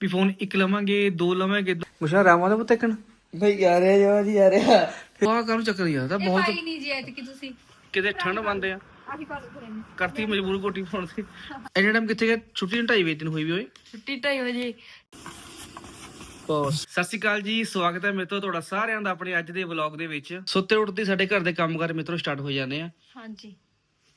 ਵੀ phone ਇੱਕ ਲਵਾਂਗੇ ਦੋ ਲਵਾਂਗੇ ਮੁਸ਼ਾ ਰਾਮਾ ਦਾ ਪੁੱਤਕਣ ਨਹੀਂ ਆ ਰਿਹਾ ਜਵਾ ਜੀ ਆ ਰਿਹਾ ਵਾਹ ਕਾਹਨੂੰ ਚੱਕਰ ਯਾਰ ਤਾਂ ਬਹੁਤ ਪਾਈ ਨਹੀਂ ਜੀ ਐਤਕੀ ਤੁਸੀਂ। ਕਿਤੇ ਠੰਡ ਬੰਦੇ ਆ। ਕਰਤੀ ਮਜਬੂਰ ਕੋਟੀ ਪਾਉਣ ਦੀ ਐਨੇ ਟਾਈਮ ਕਿੱਥੇ ਗਿਆ? ਛੁੱਟੀ ਢਾਈ ਵਜੇ ਦਿਨ ਹੋਈ ਵੀ ਓਏ ਛੁੱਟੀ ਢਾਈ ਵਜੇ। ਬਸ। ਸਤਿ ਸ਼੍ਰੀ ਅਕਾਲ ਜੀ ਸਵਾਗਤ ਹੈ ਮੇਰੇ ਤੋਂ ਤੁਹਾਡਾ ਸਾਰਿਆਂ ਦਾ ਆਪਣੇ ਅੱਜ ਦੇ ਵਲੌਗ ਦੇ ਵਿੱਚ। ਸੁੱਤੇ ਉੱਠਦੇ ਸਾਡੇ ਘਰ ਦੇ ਕੰਮਕਾਰ ਮਿੱਤਰੋ ਸਟਾਰਟ ਹੋ ਜਾਂਦੇ ਆ। ਹਾਂਜੀ।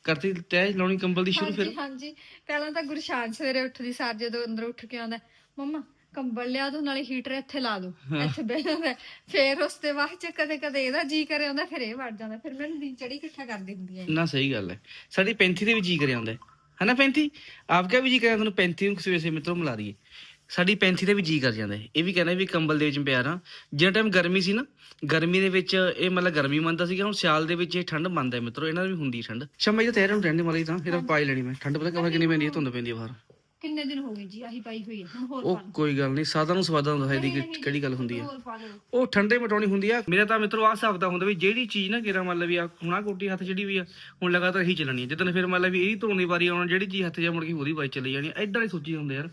ਕਰਤੀ ਤੈ ਲਾਉਣੀ ਕੰਬਲ ਦੀ ਸ਼ੁਰੂ ਫਿਰ। ਹਾਂਜੀ। ਪਹਿਲਾਂ ਤਾਂ ਗੁਰਸ਼ਾਨ ਸਵੇਰੇ ਉੱਠਦੀ ਸਾਰ ਜਦੋਂ ਅੰਦਰ ਉੱਠ ਕੇ ਆਉਂਦਾ। ਮੰਮਾ ਕੰਬਲ ਲਿਆ ਦੋ ਨਾਲੇ ਹੀਟਰ ਇੱਥੇ ਲਾ ਦੋ। ਇੱਥੇ ਬਹਿ ਜਾਂਦਾ। ਫਿਰ ਉਸ ਤੇ ਬਾਅਦ ਚ ਕਦੇ ਕਦੇ ਇਹਦਾ ਜੀ ਕਰੇ ਆਉਂਦਾ ਫਿਰ ਇਹ ਵੜ ਜਾਂਦਾ। ਫਿਰ ਮੈਨੂੰ ਦਿਨ ਚੜੀ ਇਕੱਠਾ ਕਰ ਦਿੰਦੀ ਹੈ ਨਾ ਸਹੀ ਗੱਲ ਹੈ। ਸਾਡੀ ਪੈਂਥੀ ਦੇ ਵੀ ਜੀ ਕਰਿਆ ਹੁੰਦਾ ਹੈ। ਹਨਾ ਪੈਂਥੀ ਆਪ ਕਿਆ ਵੀ ਜੀ ਕਰਿਆ ਤੁਹਾਨੂੰ ਪੈਂਥੀ ਨੂੰ ਸਵੇਰੇ ਸਵੇਰੇ ਮਿੱਤਰੋ ਮਿਲਾ ਦਈਏ। ਸਾਡੀ ਪੈਂਥੀ ਤੇ ਵੀ ਜੀ ਕਰ ਜਾਂਦਾ ਇਹ ਵੀ ਕਹਿੰਦਾ ਵੀ ਕੰਬਲ ਦੇ ਵਿੱਚ ਪਿਆ ਰਾਂ। ਜਿਹੜਾ ਟਾਈਮ ਗਰਮੀ ਸੀ ਨਾ ਗਰਮੀ ਦੇ ਵਿੱਚ ਇਹ ਮਤਲਬ ਗਰਮੀ ਮੰਨਦਾ ਸੀਗਾ ਹੁਣ ਸਿਆਲ ਦੇ ਵਿੱਚ ਇਹ ਠੰਡ ਮੰਨਦਾ ਹੈ ਮਿੱਤਰੋ। ਇਹਨਾਂ ਦੀ ਵੀ ਹੁੰਦੀ ਠੰਡ। ਸ਼ਮਾ ਜੀ ਤੇਰੇ ਨੂੰ ਰਹਿਣ ਦੇ ਮਾਰੀ ਤਾਂ ਫਿਰ ਪਾਈ ਲੈਣੀ ਮੈਂ। ਠੰਡ ਪਤਾ ਕਹਾਂ ਕਿੰਨੀ ਪੈਂਦੀ ਹੈ? ਧੁੰਦ ਪੈਂਦੀ ਹੈ ਬਾਹਰ। ਕਿੰਨੇ ਦਿਨ ਹੋ ਗਏ ਜੀ ਆਹੀ ਪਾਈ ਹੋਈ ਹੈ ਹੁਣ ਹੋਰ ਉਹ ਕੋਈ ਗੱਲ ਨਹੀਂ ਸਾਦਾ ਨੂੰ ਸਵਾਦਾ ਹੁੰਦਾ ਹੈ ਦੀ ਕਿਹੜੀ ਗੱਲ ਹੁੰਦੀ ਹੈ। ਹੋਰ ਪਾ ਲਓ ਉਹ ਠੰਡੇ ਮਟਾਉਣੀ ਹੁੰਦੀ ਆ। ਮੇਰਾ ਤਾਂ ਮਿੱਤਰੋ ਆਹ ਹਿਸਾਬ ਦਾ ਹੁੰਦਾ ਵੀ ਜਿਹੜੀ ਚੀਜ਼ ਨਾ ਕਿਰਾ ਮੰਨ ਲ ਵੀ ਆ ਹੁਣਾ ਕੋਟੀ ਹੱਥ ਜਿਹੜੀ ਵੀ ਆ ਹੁਣ ਲਗਾਤਾਰ ਇਹੀ ਚੱਲਣੀ ਹੈ ਜਦੋਂ ਫਿਰ ਮੰਨ ਲ ਵੀ ਇਹ ਧੋਣ ਦੀ ਵਾਰੀ ਆਉਣਾ ਜਿਹੜੀ ਚੀਜ਼ ਹੱਥ ਜਾ ਮੁੜ ਕੇ ਉਹਦੀ ਵਾਰੀ ਚੱਲੀ ਜਾਣੀ ਐਦਾਂ ਹੀ ਸੋਚੀ ਹੁੰਦੇ ਯਾਰ।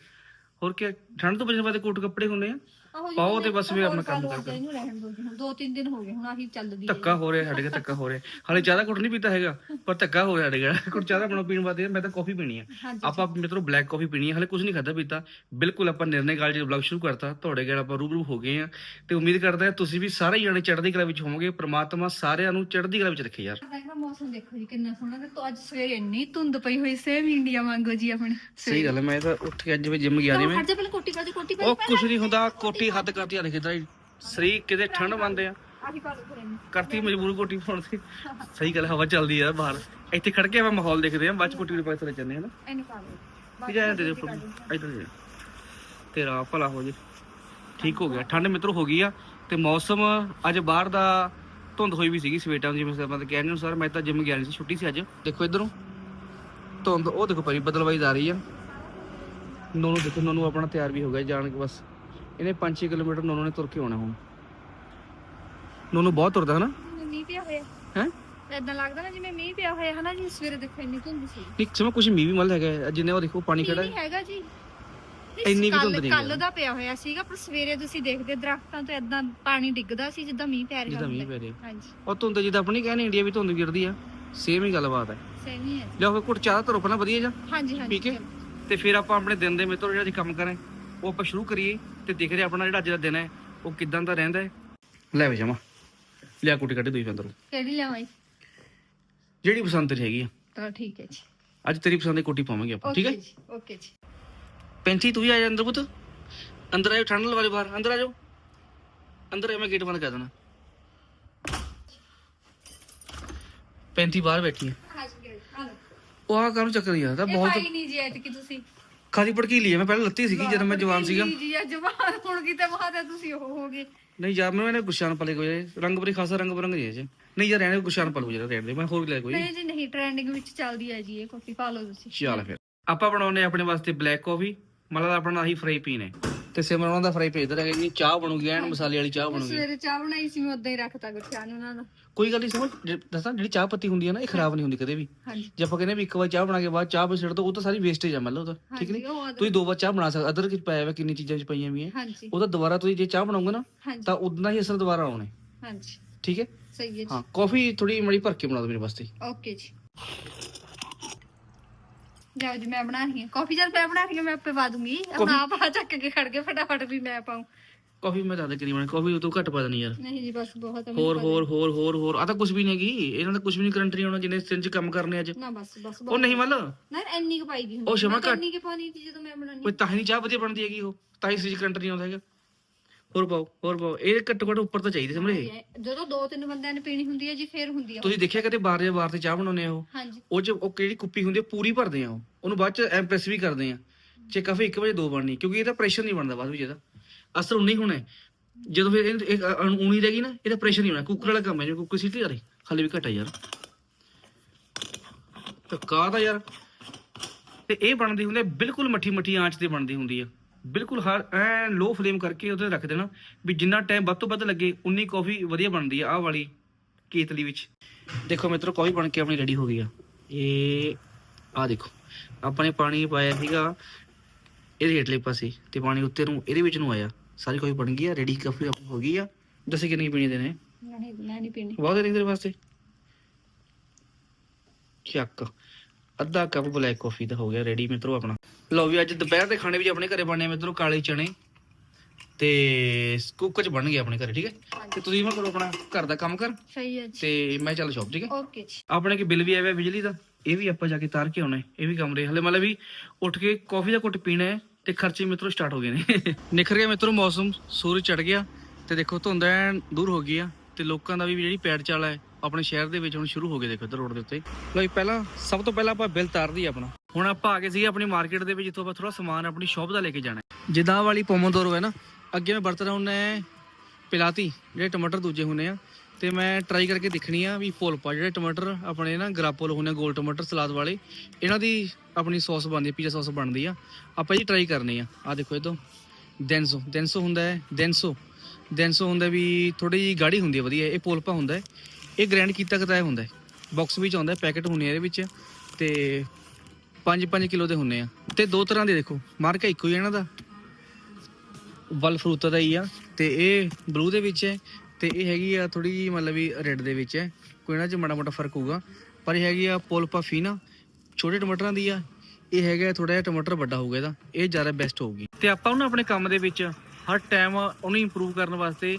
ਹੋਰ ਕੀ ਠੰਡ ਤੋਂ ਬਚਣ ਵਾਸਤੇ ਕੋਟ ਕੱਪੜੇ ਹੁੰਦੇ ਆ। ਆਹੋ ਜੀ, ਪਾਓ ਤੇ ਬਸ ਵੀ ਹੋਰ ਆਪਣਾ ਕੰਮ ਕਰ ਇਹਨੂੰ ਰਹਿਣ ਦਿਓ ਜੀ ਹੁਣ ਦੋ ਤਿੰਨ ਦਿਨ ਹੋ ਗਏ ਹੁਣ ਆਹੀ ਚੱਲਦੀ ਧੱਕਾ ਹੋ ਰਿਹਾ ਸਾਡੇ ਧੱਕਾ ਹੋ ਰਿਹਾ। ਹਾਲੇ ਜ਼ਿਆਦਾ ਕੁੱਟ ਨਹੀਂ ਪੀਤਾ ਹੈਗਾ ਪਰ ਧੱਕਾ ਹੋ ਰਿਹਾ ਸਾਡੇ ਕੋਲ ਕੁੱਟ ਜ਼ਿਆਦਾ ਬਣੋ ਪੀਣ ਵਾਸਤੇ ਮੈਂ ਤਾਂ ਕਾਫੀ ਪੀਣੀ ਆ। ਹਾਂਜੀ ਆਪਾਂ ਮਿੱਤਰੋ ਬਲੈਕ ਕਾਫੀ ਪੀਣੀ ਹੈ ਹਲੇ ਕੁਝ ਨਹੀਂ ਖਾਦਾ ਪੀਤਾ। ਬਿਲਕੁਲ ਆਪਾਂ ਨਿਰਣੇ ਕਾਲ ਜੀ ਵਲੌਗ ਸ਼ੁਰੂ ਕਰਤਾ ਤੁਹਾਡੇ ਕੋਲ ਆਪਾਂ ਰੂਬਰੂ ਹੋ ਗਏ ਆ। ਤੇ ਉਮੀਦ ਕਰਦਾ ਹਾਂ ਤੁਸੀਂ ਵੀ ਸਾਰੇ ਜਣੇ ਚੜ੍ਹਦੀ ਕਲਾ ਵਿੱਚ ਹੋਵੋਗੇ ਪ੍ਰਮਾਤਮਾ ਸਾਰਿਆਂ ਨੂੰ ਚੜ੍ਹਦੀ ਕਲਾ ਵਿੱਚ ਰੱਖੇ ਯਾਰ। ਦੇਖਣਾ ਮੌਸਮ ਦੇਖੋ ਜੀ ਕਿੰਨਾ ਸੋਹਣਾ ਤੇ ਤੋਂ ਅੱਜ ਸਵੇਰੇ ਇੰਨੀ ਧੁੰਦ ਪਈ ਹੋਈ ਸੇਮ ਇੰਡੀਆ ਵਾਂਗੂ ਜੀ ਆਪਣੇ। ਸਹੀ ਗੱਲ ਹੈ ਮੈਂ ਤਾਂ ਉੱਠ ਕੇ ਅੱਜ ਵੀ ਜਿਮ ਗਿਆ ਨਹੀਂ ਮੈਂ। ਹਟ ਜਾ ਪਹਿਲਾਂ ਕੋਟੀ ਪਾ ਦੇ ਕੋਟੀ ਉਹ ਕੁਝ ਨਹੀਂ ਹੁੰਦਾ ਕੋਟੀ ਹੱਦ ਕਰਤੀ ਆ ਦੇਖਦਾ ਸਰੀਰ ਕਿਤੇ ਠੰਡ ਬੰਦੇ ਆ। ਕਰਤੀ ਮਜਬੂਰ ਕੋਟੀ ਪਾਉਣ ਦੀ। ਸਹੀ ਗੱਲ ਹੈ, ਹਵਾ ਚੱਲਦੀ ਆ ਬਾਹਰ। ਇੱਥੇ ਖੜ ਕੇ ਆਪਾਂ ਮਾਹੌਲ ਦੇਖਦੇ ਆ ਬਾਅਦ ਚ ਕੋਟੀ ਦੇ ਪਾਸੇ ਚਲੇ ਜਾਂਦੇ ਆ ਨਾ। ਇਹਨੂੰ ਪਾ ਲਓ ਵੀ ਜਾ ਦੇ ਦੇ ਇੱਧਰ ਦੇ ਤੇਰਾ ਭਲਾ ਹੋ ਜੇ। ਠੀਕ ਹੋ ਗਿਆ। ਠੰਡ ਮਿੱਤਰ ਹੋ ਗਈ ਆ। ਤੇ ਮੌਸਮ ਅੱਜ ਬਾਹਰ ਦਾ ਧੁੰਦ ਹੋਈ ਵੀ ਸੀਗੀ ਸਵੇਟਾਂ ਜਿਵੇਂ ਆਪਾਂ ਤਾਂ ਕਹਿੰਦੇ ਸਰ ਮੈਂ ਤਾਂ ਜਿਮ ਗਿਆ ਨਹੀਂ ਸੀ ਛੁੱਟੀ ਸੀ ਅੱਜ। ਦੇਖੋ ਇਧਰੋਂ। ਧੁੰਦ ਉਹ ਦੇਖੋ ਭਾਈ ਬਦਲਵਾਈ ਜਾ ਰਹੀ ਆ। ਨੋਨੂ ਦੇਖੋ ਨੋਨੂ ਆਪਣਾ ਤਿਆਰ ਵੀ ਹੋ ਗਿਆ ਜਾਣ ਕੇ ਬਸ। ਇਹਨੇ 5-6 ਕਿਲੋਮੀਟਰ ਨੋਨੂ ਨੇ ਤੁਰ ਕੇ ਆਉਣਾ ਹੁਣ। ਨੋਨੂ ਬਹੁਤ ਤੁਰਦਾ ਹਨਾ? ਮੀਂਹ ਪਿਆ ਹੋਇਆ। ਹੈ? ਇਦਾਂ ਲੱਗਦਾ ਨਾ ਜਿਵੇਂ ਮੀਂਹ ਪਿਆ ਹੋਇਆ ਹਨਾ ਜੀ ਸਵੇਰੇ ਦੇਖੋ ਇੰਨੀ ਧੁੰਦ ਸੀ। ਨਹੀਂ ਸਮਾਂ ਕੁਝ ਮੀਂਹ ਵੀ ਮੱਲ ਹੈਗਾ। ਜਿੰਨੇ ਉਹ ਦੇਖੋ ਪਾਣੀ ਖੜਾ ਹੈ। ਹੈਗਾ ਜੀ। ਇੰਨੀ ਵੀ ਧੁੰਦ ਨਹੀਂ ਕੱਲ ਦਾ ਪਿਆ ਹੋਇਆ ਸੀਗਾ ਪਰ ਸਵੇਰੇ ਤੁਸੀਂ ਦੇਖਦੇ ਦਰਖਤਾਂ ਤੋਂ ਇਦਾਂ ਪਾਣੀ ਡਿੱਗਦਾ ਸੀ ਜਿੱਦਾਂ ਮੀਂਹ ਪੈ ਰਿਹਾ ਜਿੱਦਾਂ ਮੀਂਹ ਹੁੰਦਾ। ਪੈ ਰਿਹਾ। ਹਾਂਜੀ। ਉਹ ਧੁੰਦ ਜਿੱਦਾਂ ਆਪਣੀ ਕਹਿੰਦੇ ਇੰਡੀਆ ਵੀ ਧੁੰਦ ਗਿਰਦੀ ਆ। ਸੇਮ ਹੀ ਗੱਲਬਾਤ ਹੈ। ਸੇਮ ਹੀ ਹੈ ਲਿਆਓ ਫਿਰ ਘੁੱਟ ਚਾਹ ਧਰੋ ਪਹਿਲਾਂ ਵਧੀਆ ਜਾ ਹਾਂਜੀ ਹਾਂਜੀ ਠੀਕ ਹੈ। ਤੇ ਫਿਰ ਆਪਾਂ ਆਪਣੇ ਦਿਨ ਦੇ ਮਿੱਤਰ ਜਿਹੜਾ ਅਸੀਂ ਕੰਮ ਕਰਾਂ ਉਹ ਆਪਾਂ ਸ਼ੁਰੂ ਕਰੀਏ ਤੇ ਦੇਖਦੇ ਆਪਣਾ ਜਿਹੜਾ ਅੱਜ ਦਾ ਦਿਨ ਹੈ ਉਹ ਕਿਦਾਂ ਦਾ ਰਹਿੰਦਾ ਹੈ। ਲੈ ਵੇ ਜਮਾ। ਲਿਆ ਕੁੱਟੀ ਕੱਢੇ ਦੂਈ ਅੰਦਰੋਂ। ਕਿਹੜੀ ਲਿਆਵਾਂ ਜੀ? ਜਿਹੜੀ ਪਸੰਦ ਤੇਰੀ ਹੈਗੀ ਆ। ਚਲੋ ਠੀਕ ਹੈ ਜੀ। ਅੱਜ ਤੇਰੀ ਪਸੰਦ ਦੀ ਕੋਟੀ ਪਾਵਾਂਗੇ ਆਪਾਂ ਠੀਕ ਹੈ ਓਕੇ ਜੀ? ਓਕੇ ਜੀ। ਪੈਂਤੀ ਤੂੰ ਵੀ ਆ ਜਾ ਅੰਦਰ ਪੁੱਤ। ਅੰਦਰ ਆਇਓ ਠੰਡ ਦੇ ਬਾਹਰ। ਅੰਦਰ ਆ ਜਾਓ ਅੰਦਰ ਮੈਂ ਗੇਟ ਬੰਦ ਕਰ ਦੇਣਾ ਪੈਂਤੀ ਬਾਹਰ ਬੈਠੀ ਹੈ। ਉਹ ਆ ਕਾਹਨੂੰ ਚੱਕਰ ਤਾਂ ਇਹ ਬਹੁਤ ਪਾਈ ਨਹੀਂ ਜੀ ਐਤਕੀ ਤੁਸੀਂ। ਖਾਲੀ ਪੜਕੀ ਲਈ ਹੈ ਮੈਂ ਪਹਿਲਾਂ ਲੱਤੀ ਸੀਗੀ ਜਦੋਂ ਮੈਂ ਜਵਾਨ ਸੀਗਾ। ਜੀ ਜੀ ਆ ਜਵਾਨ ਹੁਣ ਕਿਤੇ ਬਾਅਦ ਤੁਸੀਂ ਉਹ ਹੋ ਗਏ। ਨਹੀਂ ਯਾਰ ਮੈਂ ਇਹਨੇ ਗੁਸ਼ਾਨ ਪਲੇ ਕੋਈ ਰੰਗ ਬਰੀ ਖਾਸਾ ਰੰਗ ਬਰੰਗ ਜੇ ਨਹੀਂ ਯਾਰ ਇਹਨੇ ਗੁਸ਼ਾਨ ਪਲੂ ਜਿਹੜਾ ਰਹਿਣ ਦੇ ਮੈਂ ਹੋਰ ਲੈ ਕੋਈ ਨਹੀਂ ਜੀ ਨਹੀਂ ਟ੍ਰੈਂਡਿੰਗ ਵਿੱਚ ਚੱਲਦੀ ਹੈ ਜੀ ਇਹ ਪਾ ਲਓ ਤੁਸੀਂ। ਚੱਲ ਫਿਰ। ਆਪਾਂ ਬਣਾਉਨੇ ਆਪਣੇ ਵਾਸਤੇ ਬਲੈਕ ਕਾਫੀ ਮਤਲਬ ਆਪਣਾ ਆਹੀ ਫਰਾਈ ਪੀਨ ਹੈ ਤੇ ਸਿਮਰਨ ਉਹਨਾਂ ਦਾ ਫਰਾਈ ਪੀ ਇਧਰ ਹੈਗਾ ਜੀ ਚਾਹ ਬਣੂਗੀ ਐਨ ਮਸਾਲੇ ਵਾਲੀ ਚਾਹ ਬਣੂਗੀ। ਸਵੇਰੇ ਚਾਹ ਬਣਾਈ ਸੀ ਮੈਂ ਉਦਾਂ ਹੀ ਰੱਖਤਾ ਗੁਰਚਾਨ ਉਹਨਾਂ ਦਾ ਕੋਈ ਗੱਲ ਨਹੀਂ ਸਮਝ ਜੇ- ਦੱਸਾਂ ਜਿਹੜੀ ਚਾਹ ਪੱਤੀ ਹੁੰਦੀ ਹੈ ਨਾ ਇਹ ਖਰਾਬ ਨਹੀਂ ਹੁੰਦੀ ਕਦੇ ਵੀ। ਹਾਂਜੀ। ਜੇ ਆਪਾਂ ਕਹਿੰਦੇ ਵੀ ਇੱਕ ਵਾਰ ਚਾਹ ਬਣਾ ਕੇ ਬਾਅਦ ਚਾਹ ਪੀ ਛੱਡ ਦੋ ਉਹ ਤਾਂ ਸਾਰੀ ਵੇਸਟੇਜ ਆ ਮਤਲਬ ਉਹ ਤਾਂ ਠੀਕ ਨਹੀਂ? ਹਾਂਜੀ ਉਹ ਤੁਸੀਂ ਦੋ ਵਾਰ ਚਾਹ ਬਣਾ ਸਕਦੇ ਅਦਰਕ ਚ ਪਾਇਆ ਹੋਇਆ ਕਿੰਨੀ ਚੀਜ਼ਾਂ ਚ ਪਈਆਂ ਵੀ ਹੈ ਹਾਂਜੀ। ਉਹਦਾ ਦੁਬਾਰਾ ਤੁਸੀਂ ਜੇ ਚਾਹ ਬਣਾਉਂਗੇ ਨਾ ਹਾਂਜੀ। ਤਾਂ ਉਦਾਂ ਹੀ ਅਸਰ ਦੁਬਾਰਾ ਆਉਣੇ। ਹਾਂਜੀ। ਠੀਕ ਹੈ? ਸਹੀ ਹੈ ਜੀ। ਹਾਂ ਕਾਫੀ ਥੋੜੀ ਮੜੀ ਭਰ ਕੇ ਬਣਾ ਦਿਓ ਮੇਰੇ ਵਾਸਤੇ। ਓਕੇ ਜੀ। ਜਾਓ ਜੀ ਮੈਂ ਬਣਾ ਰਹੀ ਹਾਂ। ਕਾਫੀ ਜਦ ਮੈਂ ਬਣਾ ਰਹੀ ਹਾਂ ਮੈਂ ਆਪੇ ਪਾ ਦੂੰਗੀ। ਹੁਣ ਆਪ ਆ ਚੱਕ ਕੇ ਖੜ ਕੇ ਫਟਾਫਟ ਵੀ ਮੈਂ ਪਾਉਂ। ਕਾਫੀ ਮੈਂ ਜ਼ਿਆਦਾ ਕਰੀ ਬਣਾ। ਕਾਫੀ ਉਹ ਤੋਂ ਘੱਟ ਪਾ ਦੇਣੀ ਯਾਰ। ਨਹੀਂ ਜੀ ਬਸ ਬਹੁਤ ਹੈ ਹੋਰ ਹੋਰ ਹੋਰ ਹੋਰ ਹੋਰ। ਆ ਤਾਂ ਕੁਝ ਵੀ ਨਹੀਂ ਹੈਗੀ। ਇਹਨਾਂ ਦਾ ਕੁਝ ਵੀ ਨਹੀਂ ਕਰੰਟ ਨਹੀਂ ਆਉਣਾ ਜਿੰਨੇ ਚ ਕੰਮ ਕਰਨੇ ਅੱਜ। ਨਾ ਬਸ ਬਸ ਉਹ ਨਹੀਂ ਮੱਲ ਨਾ ਇੰਨੀ ਕੁ ਪਾਈ ਦੀ ਹੁੰਦੀ ਉਹ ਸ਼ਮਾ ਘੱਟ- ਇੰਨੀ ਕੁ ਪਾਣੀ ਸੀ ਜਦੋਂ ਮੈਂ ਬਣਾਉਣੀ। ਕੋਈ ਤਾਂ ਹੀ ਨਹੀਂ ਚਾਹ ਵਧੀਆ ਬਣਦੀ ਹੈਗੀ ਉਹ। ਤਾਂ ਹੀ ਚ ਕਰੰਟ ਨਹੀਂ ਆਉਂਦਾ ਹੈਗਾ। ਹੋਰ ਪਾਓ ਹੋਰ ਪਾਓ। ਇਹ ਘੱਟੋ ਘੱਟ ਉੱਪਰ ਤਾਂ ਚਾਹੀਦੇ ਸਮਰੇ ਜਦੋਂ ਦੋ ਤਿੰਨ ਬੰਦਿਆਂ ਨੇ ਪੀਣੀ ਹੁੰਦੀ ਹੈ ਜੀ ਫੇਰ ਹੁੰਦੀ ਹੈ ਤੁਸੀਂ ਦੇਖਿਆ ਕਦੇ ਬਾਰ ਦੇ ਬਾਰ ਤੇ ਚਾਹ ਬਣਾਉਂਦੇ ਆ ਉਹ? ਹਾਂਜੀ। ਉਹ ਚ ਉਹ ਕਿਹੜੀ ਕੁੱਪੀ ਹੁੰਦੀ ਆ ਪੂਰੀ ਭਰਦੇ ਆ ਉਹ। ਉਹਨੂੰ ਬਾਅਦ ਚ ਐਮਪ੍ਰੈਸ ਵੀ ਕਰਦੇ ਆ। ਜੇ ਕਾਫੀ 1 ਵਜੇ ਦੋ ਬਣਨੀ ਕਿਉਂਕਿ ਇਹਦਾ ਪ੍ਰੈਸ਼ਰ ਨਹੀਂ ਬਣਦਾ ਬਾਅਦ ਵਿੱਚ ਇਹਦਾ। ਅਸਰ ਉਨੀ ਹੋਣਾ ਹੈ। ਜਦੋਂ ਫਿਰ ਇਹ ਅਣ- ਊਣੀ ਰਹੇਗੀ ਨਾ ਇਹਦਾ ਪ੍ਰੈਸ਼ਰ ਨਹੀਂ ਹੋਣਾ। ਕੁੱਕਰ ਵਾਲਾ ਕੰਮ ਹੈ ਜੇ ਕੁੱਕਰ ਸੀਟੀ ਕਰੇ ਹਾਲੇ ਵੀ ਘਟਾ ਯਾਰ। ਤੇ ਕਾਹਦਾ ਯਾਰ। ਤੇ ਇਹ ਬਣਦੀ ਹੁੰਦੀ ਹੈ ਬਿਲਕੁਲ ਮੱਠੀ ਮੱਠੀ ਆਂਚ ਤੇ ਬਣਦੀ ਹੁੰਦੀ ਆ। ਬਿਲਕੁਲ ਹਰ ਐ ਲੋ ਫਲੇਮ ਕਰਕੇ ਉਹਦੇ ਰੱਖ ਦੇਣਾ ਵੀ ਜਿੰਨਾ ਟਾਈਮ ਵੱਧ ਤੋਂ ਵੱਧ ਲੱਗੇ ਉਨੀ ਕਾਫੀ ਵਧੀਆ ਬਣਦੀ ਆ ਆਹ ਵਾਲੀ ਕੇਤਲੀ ਵਿੱਚ। ਦੇਖੋ ਮਿੱਤਰੋ ਕਾਫੀ ਬਣ ਕੇ ਆਪਣੀ ਰੈਡੀ ਹੋ ਗਈ ਆ। ਇਹ ਆ ਦੇਖੋ ਆਪਾਂ ਨੇ ਪਾਣੀ ਪਾਇਆ ਸੀਗਾ ਇਹਦੇ ਹੇਠਲੇ ਪਾਸੇ ਤੇ ਪਾਣੀ ਉੱਤੇ ਨੂੰ ਇਹਦੇ ਵਿੱਚ ਨੂੰ ਆਇਆ। ਸਾਰੀ ਕੋਈ ਬਣ ਗਈ ਆ ਰੈਡੀ ਕਾਫੀ ਹੋ ਗਈ ਆ। ਦੱਸੇ ਕਿੰਨੀ ਪੀਣੀ ਦੇ ਨੇ? ਨਹੀਂ ਨਹੀਂ ਪੀਣੀ। ਬਹੁਤ ਦੇ ਤੇਰੇ ਵਾਸਤੇ। ਚੱਕ। ਅੱਧਾ ਕੱਪ ਬਲੈਕ ਕਾਫੀ ਦਾ ਹੋ ਗਿਆ ਰੈਡੀ ਮਿੱਤਰੋ ਆਪਣਾ। ਲਓ ਵੀ ਅੱਜ ਦੁਪਹਿਰ ਦੇ ਖਾਣੇ ਵਿੱਚ ਆਪਣੇ ਘਰੇ ਬਣਨੇ ਮਿੱਤਰੋ ਕਾਲੇ ਚਣੇ ਤੇ ਕੁੱਕਰ ਚ ਬਣ ਗਏ ਆਪਣੇ ਘਰੇ ਠੀਕ ਹੈ? ਤੇ ਤੁਸੀਂ ਮੈਂ ਕਰੋ ਆਪਣਾ ਘਰ ਦਾ ਕੰਮ ਕਰ ਸਹੀ ਹੈ ਜੀ। ਤੇ ਮੈਂ ਚੱਲ ਸ਼ਾਪ ਠੀਕ ਹੈ? ਓਕੇ ਜੀ। ਆਪਣੇ ਕੀ ਬਿੱਲ ਵੀ ਆਇਆ ਬਿਜਲੀ ਦਾ ਇਹ ਵੀ ਆਪਾਂ ਜਾ ਕੇ ਤਾਰ ਕੇ ਆਉਣਾ ਹੈ ਇਹ ਵੀ ਕਮਰੇ ਹਲੇ ਮਤਲਬ ਵੀ ਉੱਠ ਕੇ ਕਾਫੀ ਦਾ ਘੁੱਟ ਪੀਣਾ ਹੈ ਤੇ ਖਰਚੇ ਮਿੱਤਰੋ ਸਟਾਰਟ ਹੋ ਗਏ ਨੇ। ਨਿਖਰ ਗਿਆ ਮਿੱਤਰੋ ਮੌਸਮ ਸੂਰਜ ਚੜ ਗਿਆ ਤੇ ਦੇਖੋ ਧੁੰਦ ਐਨ ਦੂਰ ਹੋ ਗਈ ਆ। ਤੇ ਲੋਕਾਂ ਦਾ ਵੀ ਜਿਹੜੀ ਪੈੜ ਚਾਲ ਹੈ, ਆਪਣੇ ਸ਼ਹਿਰ ਦੇ ਵਿੱਚ ਹੁਣ ਸ਼ੁਰੂ ਹੋ ਗਏ ਦੇਖੋ ਇੱਧਰ ਰੋਡ ਦੇ ਉੱਤੇ। ਲੋ ਪਹਿਲਾਂ ਸਭ ਤੋਂ ਪਹਿਲਾਂ ਆਪਾਂ ਬਿੱਲ ਤਾਰਦੀ ਆਪਣਾ। ਹੁਣ ਆਪਾਂ ਆ ਗਏ ਸੀ ਆਪਣੀ ਮਾਰਕੀਟ ਦੇ ਵਿੱਚ, ਜਿੱਥੋਂ ਆਪਾਂ ਥੋੜਾ ਸਮਾਨ ਆਪਣੀ ਸ਼ਾਪ ਦਾ ਲੈ ਕੇ ਜਾਣਾ ਜਿੱਦਾਂ ਵਾਲੀ ਪੋਮੋਦੋਰੋ ਹੈ ਨਾ, ਅੱਗੇ ਮੈਂ ਵਰਤ ਰਿਹਾ ਹੁੰਨੇ ਪਿਲਾਤੀ, ਜਿਹੜੇ ਟਮਾਟਰ ਦੂਜੇ ਹੁੰਨੇ ਆ। ਤੇ ਮੈਂ ਟਰਾਈ ਕਰਕੇ ਦੇਖਣੀ ਆ ਵੀ ਪੋਲਪਾ ਜਿਹੜੇ ਟਮਾਟਰ ਆਪਣੇ ਨਾ ਗਰਾਪੋਲ ਹੁੰਨੇ ਗੋਲ ਟਮਾਟਰ, ਸਲਾਦ ਵਾਲੇ, ਇਹਨਾਂ ਦੀ ਆਪਣੀ ਸੌਸ ਬਣਦੀ ਪੀਜ਼ਾ ਸੌਸ ਬਣਦੀ ਆ। ਆਪਾਂ ਜੀ ਟਰਾਈ ਕਰਨੀ ਆ। ਆ ਦੇਖੋ ਇਹ ਤੋਂ 300 300 ਹੁੰਦਾ ਹੈ 300 ਸੋ ਹੁੰਦਾ ਵੀ ਥੋੜੀ ਜੀ ਗਾੜੀ ਹੁੰਦੀ ਹੈ, ਵਧੀਆ। ਇਹ ਪੋਲਪਾ ਹੁੰਦਾ ਇਹ ਗ੍ਰੈਂਡ ਕੀਤਾ ਕਤਾਇਆ ਹੁੰਦਾ ਬਾਕਸ ਵਿੱਚ ਆਉਂਦਾ ਪੈਕਟ ਹੁੰਦੇ ਆ ਇਹਦੇ ਵਿੱਚ। ਤੇ 5-5 ਕਿਲੋ ਦੇ ਹੁੰਦੇ ਆ। ਤੇ ਦੋ ਤਰ੍ਹਾਂ ਦੇ ਦੇਖੋ, ਮਾਰਕਾ ਇੱਕੋ ਹੀ ਆ ਇਹਨਾਂ ਦਾ। ਵੱਲ ਫਰੂਤਾ ਦਾ ਹੀ ਆ। ਤੇ ਇਹ ਬਲੂ ਦੇ ਵਿੱਚ ਹੈ। ਤੇ ਇਹ ਹੈਗੀ ਆ ਥੋੜੀ ਜੀ ਮਤਲਬ ਵੀ ਰੈੱਡ ਦੇ ਵਿੱਚ ਹੈ। ਕੋਈ ਇਹਨਾਂ 'ਚ ਮਾੜਾ ਮੋਟਾ ਫ਼ਰਕ ਹੋਊਗਾ। ਪਰ ਇਹ ਹੈਗੀ ਆ ਪੋਲਪਾ ਫੀਨਾ ਛੋਟੇ ਟਮਾਟਰਾਂ ਦੀ ਆ। ਇਹ ਹੈਗਾ ਥੋੜਾ ਜਿਹਾ ਟਮਾਟਰ ਵੱਡਾ ਹੋਊਗਾ ਇਹਦਾ। ਇਹ ਜ਼ਿਆਦਾ ਬੈਸਟ ਹੋਊਗੀ। ਤੇ ਆਪਾਂ ਉਹਨਾਂ ਆਪਣੇ ਕੰਮ ਦੇ ਵਿੱਚ ਹਰ ਟਾਈਮ ਉਹਨੂੰ ਇੰਪਰੂਵ ਕਰਨ ਵਾਸਤੇ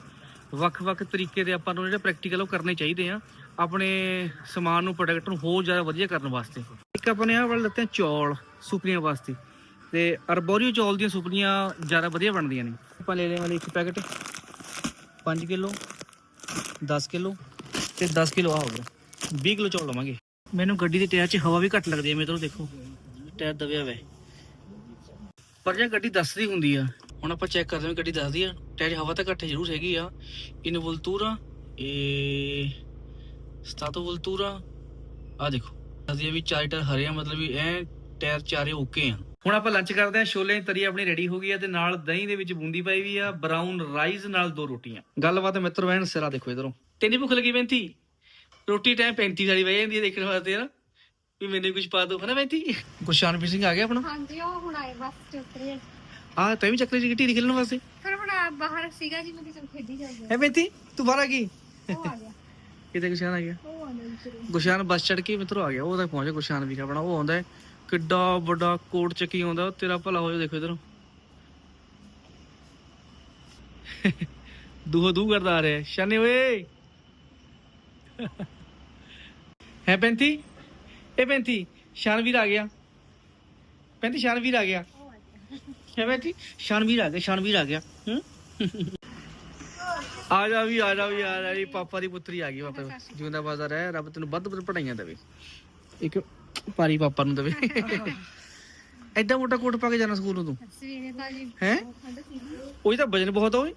ਵੱਖ-ਵੱਖ ਤਰੀਕੇ ਦੇ ਆਪਾਂ ਨੂੰ ਜਿਹੜੇ ਪ੍ਰੈਕਟੀਕਲ ਉਹ ਕਰਨੇ ਚਾਹੀਦੇ ਆ, ਆਪਣੇ ਸਮਾਨ ਨੂੰ ਪ੍ਰੋਡਕਟ ਨੂੰ ਹੋਰ ਜ਼ਿਆਦਾ ਵਧੀਆ ਕਰਨ ਵਾਸਤੇ। ਇੱਕ ਆਪਾਂ ਨੇ ਆਹ ਵਾਲੇ ਲੱਤੇ ਚੌਲ ਸੁਪਰੀਆਂ ਵਾਸਤੇ। ਤੇ ਅਰਬੋਰੀਓ ਚੌਲ ਦੀਆਂ ਸੁਪਰੀਆਂ ਜ਼ਿਆਦਾ ਵਧੀਆ ਬਣਦੀਆਂ ਨੇ। ਆਪਾਂ ਲੈ ਲੈਵਾਂਗੇ ਇੱਕ ਪੈਕਟ 5 ਕਿਲੋ 10 ਕਿਲੋ ਤੇ 10 ਕਿਲੋ ਆ ਹੋਊਗਾ 20 ਕਿਲੋ ਚੌਲ ਲਵਾਂਗੇ। ਮੈਨੂੰ ਗੱਡੀ ਦੇ ਟਾਇਰ 'ਚ ਹਵਾ ਵੀ ਘੱਟ ਲੱਗਦੀ ਹੈ, ਮੇਰੇ ਤੋਂ ਦੇਖੋ। ਟਾਇਰ ਦਬਿਆ ਹੋਇਆ ਪਰ ਜੇ ਗੱਡੀ ਦੱਸਦੀ ਹੁੰਦੀ ਆ ਹੁਣ ਆਪਾਂ ਚੈੱਕ ਕਰਦੇ ਹਾਂ ਗੱਡੀ ਦੱਸਦੀ ਆ। ਟਾਇਰ ਹਵਾ ਤਾਂ ਘੱਟ ਜ਼ਰੂਰ ਹੈਗੀ ਆ। ਇਨ ਵਲਤੂਰਾ ਇਹ ਸਟਾਤੋ ਵਲਤੂਰਾ ਆ। ਦੇਖੋ, ਦੱਸਦੀ ਆ ਵੀ ਚਾਰੇ ਟਾਇਰ ਹਰੇ ਆ, ਮਤਲਬ ਵੀ ਐ ਟਾਇਰ ਚਾਰੇ ਓਕੇ ਆ। ਹੁਣ ਆਪਾਂ ਲੰਚ ਕਰਦੇ ਆ ਛੋਲੇ ਤਰੀ ਆਪਣੀ ਰੈਡੀ ਹੋ ਗਈ ਆ ਤੇ ਨਾਲ ਦਹੀਂ ਦੇ ਵਿੱਚ ਬੂੰਦੀ ਪਾਈ ਵੀ ਆ ਬਰਾਊਨ ਰਾਈਸ ਨਾਲ ਦੋ ਰੋਟੀਆਂ। ਗੱਲਬਾਤ ਮਿੱਤਰ ਵੈਣ ਸਿਰਾ ਦੇਖੋ ਇਧਰੋਂ। ਤੈਨੂੰ ਭੁੱਖ ਲੱਗੀ ਬੈਂਤੀ ਰੋਟੀ ਟਾਈਮ 35 ਵਾਲੀ ਬਹਿ ਜਾਂਦੀ ਹੈ ਦੇਖਣ ਵਾਸਤੇ ਨਾ। ਵੀ ਮੈਨੂੰ ਕੁਝ ਪਾ ਦੋ। ਹਨਾ ਬੈਂਤੀ ਗੁਰਸ਼ਾਨਪ੍ਰੀਤ ਸਿੰਘ ਆ ਗਿਆ ਆਪਣਾ? ਹਾਂਜੀ, ਉਹ ਹੁਣ ਆਏ, ਬਸ ਚ ਉਤਰੇ ਆ ਤੈਂ ਵੀ ਚੱਕਰੀ ਦੀ ਢੀਰੀ ਖੇਲਣ ਵਾਸਤੇ। ਫਿਰ ਹੁਣ ਆ ਬਾਹਰ ਸੀਗਾ ਜੀ ਮੈਂ ਕਿਹਾ ਚਲ ਖੇਡੀ ਜਾਊਗਾ। ਹੈ ਬੈਂਤੀ ਤੂੰ ਬਾਹਰ ਆ ਗਈ? ਉਹ ਆ ਗਿਆ। ਕਿਤੇ ਗੁਰਸ਼ਾਨ ਆ ਗਿਆ? ਉਹ ਆ ਗਿਆ ਜੀ ਗੁਰਸ਼ਾਨ ਬੱਸ ਚੜ ਕੇ ਮਿੱਤਰੋ ਆ ਗਿਆ ਉਹ ਆਪਣਾ ਆਉਂਦਾ ਹੈ। ਕਿੱਡਾ ਵੱਡਾ ਕੋਟ ਚੱਕੀ ਆਉਂਦਾ ਤੇਰਾ ਭਲਾ ਹੋ ਜਾ ਦੇਖੋ ਇਧਰੋਂ। ਦੂਹੋ ਦੂ ਕਰਦਾ ਆ ਰਿਹਾ ਸ਼ਾਨੇ ਓਏ। ਹੈ ਪੈਂਤੀ ਇਹ ਪੈਂਤੀ ਸ਼ਾਨਵੀਰ ਆ ਗਿਆ। ਪੈਂਤੀ ਸ਼ਾਨਵੀਰ ਆ ਗਿਆ। ਹੈ ਪੈਂਤੀ ਸ਼ਾਨਵੀਰ ਆ ਗਿਆ ਸ਼ਾਨਵੀਰ ਆ ਗਿਆ। ਹੂੰ? ਆ ਜਾ ਵੀ ਆ ਜਾ ਵੀ ਆ ਜਾ ਵੀ ਪਾਪਾ ਦੀ ਪੁੱਤਰੀ ਆ ਗਈ ਪਾਪਾ ਜਿਉਂਦਾ ਬਾਜ਼ਾਰ ਹੈ ਰੱਬ ਤੈਨੂੰ ਵੱਧ ਵੱਧ ਪੜਾਈਆਂ ਦੇਵੇ। ਇੱਕ ਪਾਰੀ ਪਾਪਾ ਨੂੰ ਦੇਵੇ। ਐਡਾ ਮੋਟਾ ਕੋਟ ਪਾ ਕੇ ਜਾਣਾ ਸਕੂਲ ਨੂੰ ਤੂੰ? ਸਵੇਰੇ ਹੈ? ਉਹੀ ਤਾਂ ਵਜਨ ਬਹੁਤ ਓਏ।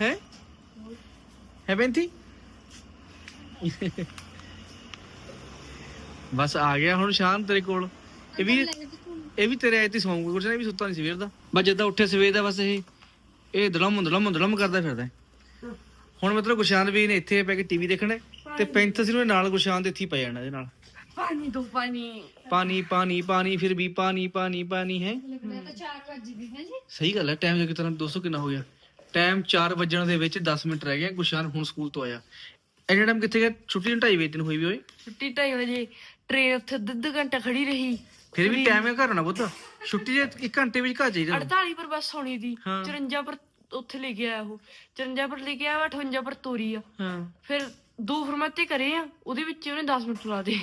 ਹੈ? ਹੈ ਬੈਂਤੀ ਬਸ ਆ ਗਿਆ ਹੁਣ ਸ਼ਾਨ ਤੇਰੇ ਕੋਲ। ਇਹ ਵੀ ਇਹ ਵੀ ਤੇਰੇ ਆਏ ਤੇ ਸੌਂਗ ਕੁਛ ਨਹੀਂ ਵੀ ਸੁੱਤਾ ਨਹੀਂ ਸਵੇਰ ਦਾ। ਬਸ ਜਿੱਦਾਂ ਉੱਠੇ ਸਵੇਰ ਦਾ ਬਸ ਇਹ ਇਹ ਦਲਮ ਦਲਮ ਦਲਮ ਕਰਦਾ ਫਿਰਦਾ ਹੈ। ਹੁਣ ਮਤਲਬ ਗੁਸ਼ਾਨ ਵੀ ਨੇ ਇੱਥੇ ਪੈ ਕੇ ਟੀਵੀ ਦੇਖਣਾ ਹੈ, ਤੇ ਪੈਂਥਸ ਨੂੰ ਨਾਲ ਗੁਸ਼ਾਨ ਦੇ ਇੱਥੇ ਹੀ ਪੈ ਜਾਣਾ ਇਹਦੇ ਨਾਲ। ਪਾਣੀ ਦੋ ਪਾਣੀ। ਪਾਣੀ ਪਾਣੀ ਪਾਣੀ ਫਿਰ ਵੀ ਪਾਣੀ ਪਾਣੀ ਪਾਣੀ ਹੈ। ਲੱਗਦਾ ਤਾਂ 4 ਵਜੇ ਦੀ ਹੈ ਜੀ। ਸਹੀ ਗੱਲ ਹੈ ਟਾਈਮ ਜੋ ਕਿਤਨਾ 200 ਕਿੰਨਾ ਹੋ ਗਿਆ। ਟਾਈਮ 4 ਵਜਣ ਦੇ ਵਿੱਚ 10 ਮਿੰਟ ਰਹਿ ਗਏ ਗੁਸ਼ਾਨ ਹੁਣ ਸਕੂਲ ਤੋਂ ਆਇਆ। ਐਨੇ ਟਾਈਮ ਕਿੱਥੇ ਗਿਆ? ਛੁੱਟੀ ਨੂੰ 2:30 ਵਜੇ ਦਿਨ ਹੋਈ ਵੀ ਓਏ ਛੁੱਟੀ 2:30 ਵਜੇ ਟ੍ਰੇਨ ਉੱਥੇ ਅੱਧਾ ਘੰਟਾ ਖੜੀ ਰਹੀ। ਫਿਰ ਵੀ ਟਾਈਮ ਹੈ ਘਰ ਨਾ ਪੁੱਤ। ਛੁੱਟੀ ਜੇ 1 ਘੰਟੇ ਵਿੱਚ ਘਰ ਚਾਹੀਦਾ 48 ਪਰ ਬੱਸ ਹੋਣੀ ਦੀ। ਹਾਂ। 54 ਪਰ ਉੱਥੇ ਲੈ ਕੇ ਆਇਆ ਉਹ। 54 ਪਰ ਲੈ ਕੇ ਆਇਆ 58 ਪਰ ਤੋਰੀ ਆ। ਹਾਂ। ਫਿਰ ਦੋ ਫਰਮਾਤੇ ਕਰੇ ਆ ਉਹਦੇ ਵਿੱਚ ਉਹਨੇ 10 ਮਿੰਟ ਲਾ ਦੇ।